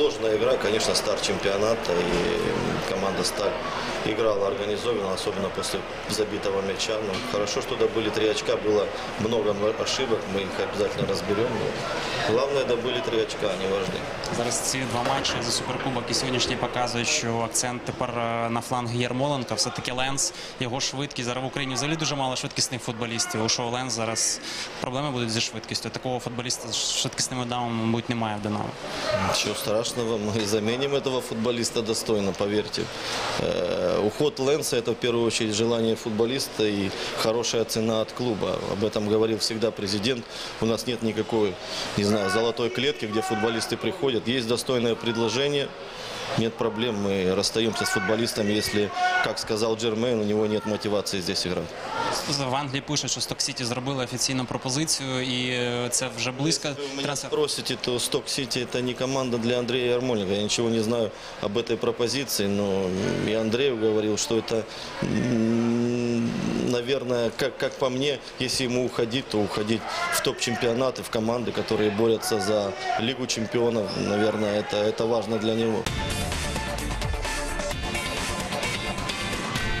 сложная игра, конечно, старт чемпионата, и команда «Сталь» играла организованно, особенно после забитого мяча. Но хорошо, что добыли три очка, было много ошибок, мы их обязательно разберем. Но главное, добыли три очка, они важны. Зараз ці два матчі за суперкубок і сьогоднішній показують, що акцент тепер е, на фланг Єрмоленка. Все-таки Ленс, його швидкість. Зараз в Україні взагалі дуже мало швидкісних футболістів. У Шоу Ленс зараз проблеми будуть зі швидкістю. Такого футболіста з швидкісними дамами, мабуть, немає в Динамо. Ничего страшного, Мы заменим этого футболиста достойно, поверьте. Э, Уход Лэнса – это в первую очередь желание футболиста и хорошая цена от клуба. Об этом говорил всегда президент. У нас нет никакой, не знаю, золотой клетки, где футболисты приходят. Есть достойное предложение, нет проблем. Мы расстаемся с футболистом, если, как сказал Джермейн, у него нет мотивации здесь играть. В Англії пишуть, що Сток-Сіті зробили офіційну пропозицію, і е, це вже близько. Если вы меня трансфер. спросите, то Сток Сити это не команда для Андрея Ярмоленко. Я ничего не знаю об этой пропозиции, но и Андреев говорил, что это, м, наверное, как, как по мне, если ему уходить, то уходить в топ-чемпионаты, в команды, которые борются за Лигу чемпионов. Наверное, это, это важно для него.